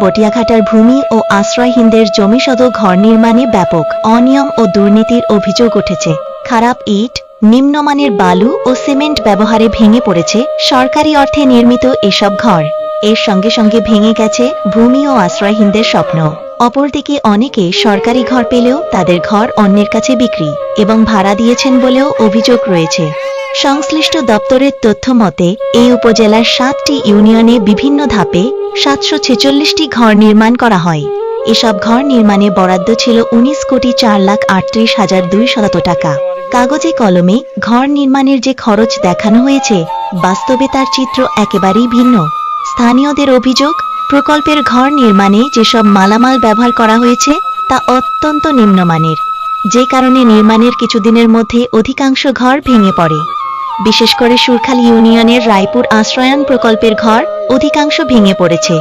বটিয়াঘাটার ভূমি ও আশ্রয়হীনদের জমিসদ ঘর নির্মাণে ব্যাপক অনিয়ম ও দুর্নীতির অভিযোগ উঠেছে। খারাপ ইট, নিম্নমানের বালু ও সিমেন্ট ব্যবহারে ভেঙে পড়েছে সরকারি অর্থে নির্মিত এসব ঘর। এর সঙ্গে সঙ্গে ভেঙে গেছে ভূমি ও আশ্রয়হীনদের স্বপ্ন। অপরদিকে অনেকে সরকারি ঘর পেলেও তাদের ঘর অন্যের কাছে বিক্রি এবং ভাড়া দিয়েছেন বলেও অভিযোগ রয়েছে। সংশ্লিষ্ট দপ্তরের তথ্য মতে, এই উপজেলার সাতটি ইউনিয়নে বিভিন্ন ধাপে সাতশো ছেচল্লিশটি ঘর নির্মাণ করা হয়। এসব ঘর নির্মাণে বরাদ্দ ছিল উনিশ কোটি চার লাখ আটত্রিশ হাজার দুই শত টাকা। কাগজে কলমে ঘর নির্মাণের যে খরচ দেখানো হয়েছে, বাস্তবে তার চিত্র একেবারেই ভিন্ন। স্থানীয়দের অভিযোগ, প্রকল্পের ঘর নির্মাণে যেসব মালামাল ব্যবহার করা হয়েছে, তা অত্যন্ত নিম্নমানের। যে কারণে নির্মাণের কিছুদিনের মধ্যে অধিকাংশ ঘর ভেঙে পড়ে। বিশেষ করে সুরখাল ইউনিয়নের রায়পুর আশ্রয়ন প্রকল্পের ঘর অধিকাংশ ভেঙে পড়েছে।